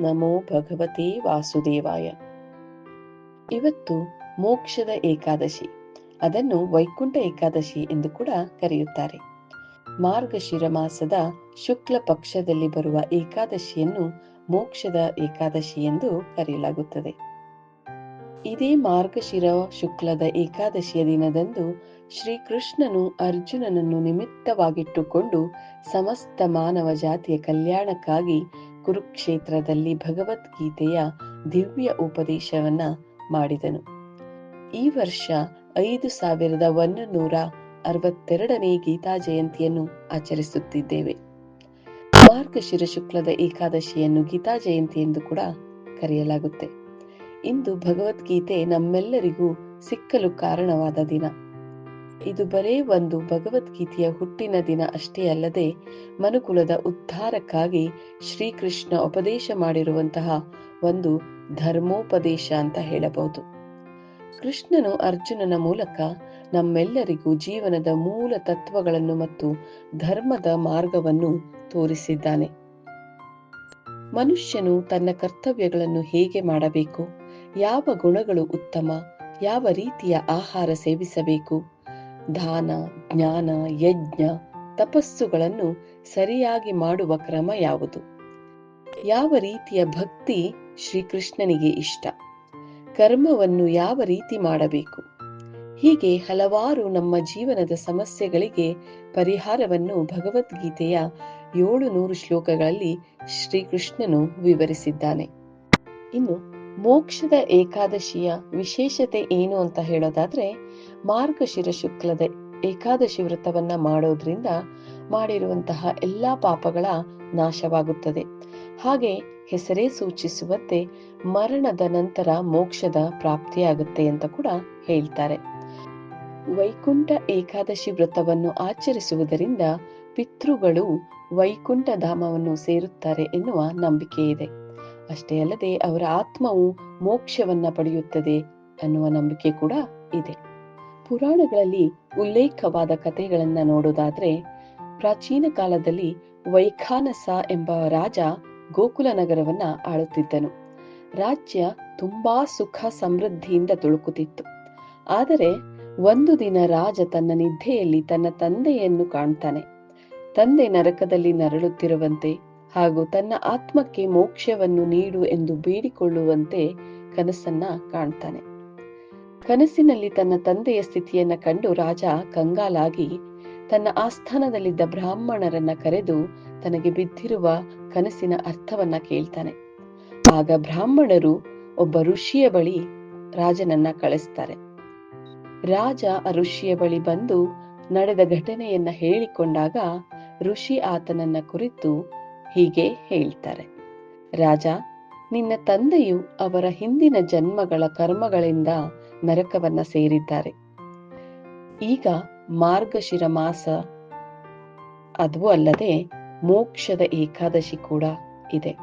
ನಮೋ ಭಗವತಿ ವಾಸುದೇವಾಯ. ಇವತ್ತು ಮೋಕ್ಷದ ಏಕಾದಶಿ. ಅದನ್ನು ವೈಕುಂಠ ಏಕಾದಶಿ ಎಂದು ಕೂಡ ಕರೆಯುತ್ತಾರೆ. ಮಾರ್ಗಶಿರ ಮಾಸದ ಶುಕ್ಲ ಪಕ್ಷದಲ್ಲಿ ಬರುವ ಏಕಾದಶಿಯನ್ನು ಮೋಕ್ಷದ ಏಕಾದಶಿ ಎಂದು ಕರೆಯಲಾಗುತ್ತದೆ. ಇದೇ ಮಾರ್ಗಶಿರ ಶುಕ್ಲದ ಏಕಾದಶಿಯ ದಿನದಂದು ಶ್ರೀಕೃಷ್ಣನು ಅರ್ಜುನನನ್ನು ನಿಮಿತ್ತವಾಗಿಟ್ಟುಕೊಂಡು ಸಮಸ್ತ ಮಾನವ ಜಾತಿಯ ಕಲ್ಯಾಣಕ್ಕಾಗಿ ಕುರುಕ್ಷೇತ್ರದಲ್ಲಿ ಭಗವದ್ಗೀತೆಯ ದಿವ್ಯ ಉಪದೇಶವನ್ನ ಮಾಡಿದನು. ಈ ವರ್ಷ ಐದು ಸಾವಿರದ ಒಂದು ನೂರ ಅರವತ್ತೆರಡನೇ ಗೀತಾ ಜಯಂತಿಯನ್ನು ಆಚರಿಸುತ್ತಿದ್ದೇವೆ. ಮಾರ್ಗಶಿರ ಶುಕ್ಲದ ಏಕಾದಶಿಯನ್ನು ಗೀತಾ ಜಯಂತಿ ಎಂದು ಕೂಡ ಕರೆಯಲಾಗುತ್ತೆ. ಇಂದು ಭಗವದ್ಗೀತೆ ನಮ್ಮೆಲ್ಲರಿಗೂ ಸಿಕ್ಕಲು ಕಾರಣವಾದ ದಿನ. ಇದು ಬರೇ ಒಂದು ಭಗವದ್ಗೀತೆಯ ಹುಟ್ಟಿನ ದಿನ ಅಷ್ಟೇ ಅಲ್ಲದೆ ಮನುಕುಲದ ಉದ್ಧಾರಕ್ಕಾಗಿ ಶ್ರೀಕೃಷ್ಣ ಉಪದೇಶ ಮಾಡಿರುವಂತಹ ಒಂದು ಧರ್ಮೋಪದೇಶ ಅಂತ ಹೇಳಬಹುದು. ಕೃಷ್ಣನು ಅರ್ಜುನನ ಮೂಲಕ ನಮ್ಮೆಲ್ಲರಿಗೂ ಜೀವನದ ಮೂಲ ತತ್ವಗಳನ್ನು ಮತ್ತು ಧರ್ಮದ ಮಾರ್ಗವನ್ನು ತೋರಿಸಿದ್ದಾನೆ. ಮನುಷ್ಯನು ತನ್ನ ಕರ್ತವ್ಯಗಳನ್ನು ಹೇಗೆ ಮಾಡಬೇಕು, ಯಾವ ಗುಣಗಳು ಉತ್ತಮ, ಯಾವ ರೀತಿಯ ಆಹಾರ ಸೇವಿಸಬೇಕು ದಾನ, ಜ್ಞಾನ, ಯಜ್ಞ ತಪಸ್ಸುಗಳನ್ನು ಸರಿಯಾಗಿ ಮಾಡುವ ಕ್ರಮ ಯಾವುದು? ಯಾವ ರೀತಿಯ ಭಕ್ತಿ ಶ್ರೀಕೃಷ್ಣನಿಗೆ ಇಷ್ಟ? ಕರ್ಮವನ್ನು ಯಾವ ರೀತಿ ಮಾಡಬೇಕು? ಹೀಗೆ ಹಲವಾರು ನಮ್ಮ ಜೀವನದ ಸಮಸ್ಯೆಗಳಿಗೆ ಪರಿಹಾರವನ್ನು ಭಗವದ್ಗೀತೆಯ ಏಳು ನೂರು ಶ್ಲೋಕಗಳಲ್ಲಿ ಶ್ರೀಕೃಷ್ಣನು ವಿವರಿಸಿದ್ದಾನೆ. ಇನ್ನು ಮೋಕ್ಷದ ಏಕಾದಶಿಯ ವಿಶೇಷತೆ ಏನು ಅಂತ ಹೇಳೋದಾದ್ರೆ ಮಾರ್ಗಶಿರ ಶುಕ್ಲದ ಏಕಾದಶಿ ವ್ರತವನ್ನ ಮಾಡೋದ್ರಿಂದ ಮಾಡಿರುವಂತಹ ಎಲ್ಲಾ ಪಾಪಗಳ ನಾಶವಾಗುತ್ತದೆ. ಹಾಗೆ ಹೆಸರೇ ಸೂಚಿಸುವಂತೆ ಮರಣದ ನಂತರ ಮೋಕ್ಷದ ಪ್ರಾಪ್ತಿಯಾಗುತ್ತೆ ಅಂತ ಕೂಡ ಹೇಳ್ತಾರೆ. ವೈಕುಂಠ ಏಕಾದಶಿ ವ್ರತವನ್ನು ಆಚರಿಸುವುದರಿಂದ ಪಿತೃಗಳು ವೈಕುಂಠ ಧಾಮವನ್ನು ಸೇರುತ್ತಾರೆ ಎನ್ನುವ ನಂಬಿಕೆ ಇದೆ. ಅಷ್ಟೇ ಅಲ್ಲದೆ ಅವರ ಆತ್ಮವು ಮೋಕ್ಷವನ್ನ ಪಡೆಯುತ್ತದೆ ಅನ್ನುವ ನಂಬಿಕೆ ಕೂಡ ಇದೆ. ಪುರಾಣಗಳಲ್ಲಿ ಉಲ್ಲೇಖವಾದ ಕಥೆಗಳನ್ನ ನೋಡೋದಾದ್ರೆ ಪ್ರಾಚೀನ ಕಾಲದಲ್ಲಿ ವೈಖಾನಸ ಎಂಬ ರಾಜ ಗೋಕುಲ ನಗರವನ್ನ ಆಳುತ್ತಿದ್ದನು. ರಾಜ್ಯ ತುಂಬಾ ಸುಖ ಸಮೃದ್ಧಿಯಿಂದ ತುಳುಕುತ್ತಿತ್ತು. ಆದರೆ ಒಂದು ದಿನ ರಾಜ ತನ್ನ ನಿದ್ದೆಯಲ್ಲಿ ತನ್ನ ತಂದೆಯನ್ನು ಕಾಣ್ತಾನೆ. ತಂದೆ ನರಕದಲ್ಲಿ ನರಳುತ್ತಿರುವಂತೆ ಹಾಗೂ ತನ್ನ ಆತ್ಮಕ್ಕೆ ಮೋಕ್ಷವನ್ನು ನೀಡು ಎಂದು ಬೇಡಿಕೊಳ್ಳುವಂತೆ ಕನಸನ್ನ ಕಾಣ್ತಾನೆ. ಕನಸಿನಲ್ಲಿ ತನ್ನ ತಂದೆಯ ಸ್ಥಿತಿಯನ್ನ ಕಂಡು ರಾಜ ಕಂಗಾಲಾಗಿ ತನ್ನ ಆಸ್ಥಾನದಲ್ಲಿದ್ದ ಬ್ರಾಹ್ಮಣರನ್ನ ಕರೆದು ತನಗೆ ಬಿದ್ದಿರುವ ಕನಸಿನ ಅರ್ಥವನ್ನ ಕೇಳ್ತಾನೆ. ಆಗ ಬ್ರಾಹ್ಮಣರು ಒಬ್ಬ ಋಷಿಯ ಬಳಿ ರಾಜನನ್ನ ಕಳಿಸ್ತಾರೆ. ರಾಜ ಆ ಋಷಿಯ ಬಳಿ ಬಂದು ನಡೆದ ಘಟನೆಯನ್ನ ಹೇಳಿಕೊಂಡಾಗ ಋಷಿ ಆತನನ್ನ ಕುರಿತು ಹೀಗೆ ಹೇಳ್ತಾರೆ. ರಾಜ, ನಿನ್ನ ತಂದೆಯು ಅವರ ಹಿಂದಿನ ಜನ್ಮಗಳ ಕರ್ಮಗಳಿಂದ ನರಕವನ್ನ ಸೇರಿದ್ದಾರೆ. ಈಗ ಮಾರ್ಗಶಿರ ಮಾಸ ಅದು ಅಲ್ಲದೆ ಮೋಕ್ಷದ ಏಕಾದಶಿ ಕೂಡ ಇದೆ.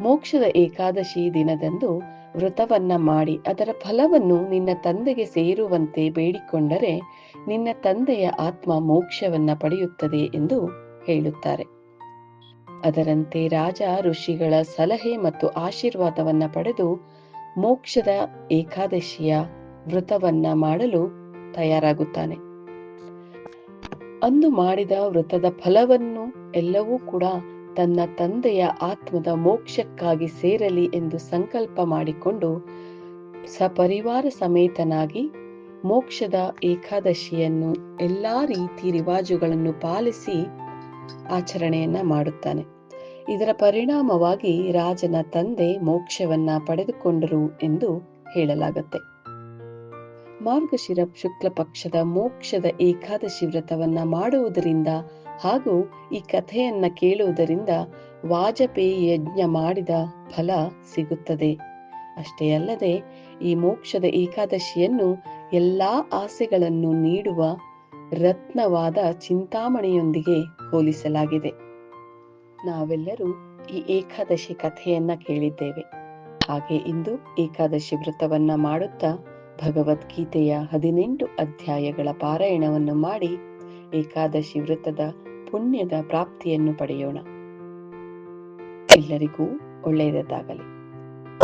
ಮೋಕ್ಷದ ಏಕಾದಶಿ ದಿನದಂದು ವ್ರತವನ್ನ ಮಾಡಿ ಅದರ ಫಲವನ್ನು ನಿನ್ನ ತಂದೆಗೆ ಸೇರುವಂತೆ ಬೇಡಿಕೊಂಡರೆ ನಿನ್ನ ತಂದೆಯ ಆತ್ಮ ಮೋಕ್ಷವನ್ನ ಪಡೆಯುತ್ತದೆ ಎಂದು ಹೇಳುತ್ತಾರೆ. ಅದರಂತೆ ರಾಜ, ಋಷಿಗಳ ಸಲಹೆ ಮತ್ತು ಆಶೀರ್ವಾದವನ್ನ ಪಡೆದು ಮೋಕ್ಷದ ಏಕಾದಶಿಯ ವ್ರತವನ್ನ ಮಾಡಲು ತಯಾರಾಗುತ್ತಾನೆ. ಅಂದು ಮಾಡಿದ ವ್ರತದ ಫಲವನ್ನು ಎಲ್ಲವೂ ಕೂಡ ತನ್ನ ತಂದೆಯ ಆತ್ಮದ ಮೋಕ್ಷಕ್ಕಾಗಿ ಸೇರಲಿ ಎಂದು ಸಂಕಲ್ಪ ಮಾಡಿಕೊಂಡು ಸಪರಿವಾರ ಸಮೇತನಾಗಿ ಮೋಕ್ಷದ ಏಕಾದಶಿಯನ್ನು ಎಲ್ಲಾ ರೀತಿ ರಿವಾಜುಗಳನ್ನು ಪಾಲಿಸಿ ಆಚರಣೆಯನ್ನ ಮಾಡುತ್ತಾನೆ. ಇದರ ಪರಿಣಾಮವಾಗಿ ರಾಜನ ತಂದೆ ಮೋಕ್ಷವನ್ನ ಪಡೆದುಕೊಂಡರು ಎಂದು ಹೇಳಲಾಗುತ್ತೆ. ಮಾರ್ಗಶಿರ ಶುಕ್ಲ ಪಕ್ಷದ ಮೋಕ್ಷದ ಏಕಾದಶಿ ವ್ರತವನ್ನ ಮಾಡುವುದರಿಂದ ಹಾಗೂ ಈ ಕಥೆಯನ್ನ ಕೇಳುವುದರಿಂದ ವಾಜಪೇಯಿ ಯಜ್ಞ ಮಾಡಿದ ಫಲ ಸಿಗುತ್ತದೆ. ಅಷ್ಟೇ ಅಲ್ಲದೆ ಈ ಮೋಕ್ಷದ ಏಕಾದಶಿಯನ್ನು ಎಲ್ಲಾ ಆಸೆಗಳನ್ನು ನೀಡುವ ರತ್ನವಾದ ಚಿಂತಾಮಣಿಯೊಂದಿಗೆ ಹೋಲಿಸಲಾಗಿದೆ. ನಾವೆಲ್ಲರೂ ಈ ಏಕಾದಶಿ ಕಥೆಯನ್ನ ಕೇಳಿದ್ದೇವೆ. ಹಾಗೆ ಇಂದು ಏಕಾದಶಿ ವ್ರತವನ್ನ ಮಾಡುತ್ತಾ ಭಗವದ್ಗೀತೆಯ ಹದಿನೆಂಟು ಅಧ್ಯಾಯಗಳ ಪಾರಾಯಣವನ್ನು ಮಾಡಿ ಏಕಾದಶಿ ವ್ರತದ ಪುಣ್ಯದ ಪ್ರಾಪ್ತಿಯನ್ನು ಪಡೆಯೋಣ. ಎಲ್ಲರಿಗೂ ಒಳ್ಳೆಯದಾಗಲಿ.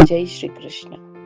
ಜೈ ಶ್ರೀ ಕೃಷ್ಣ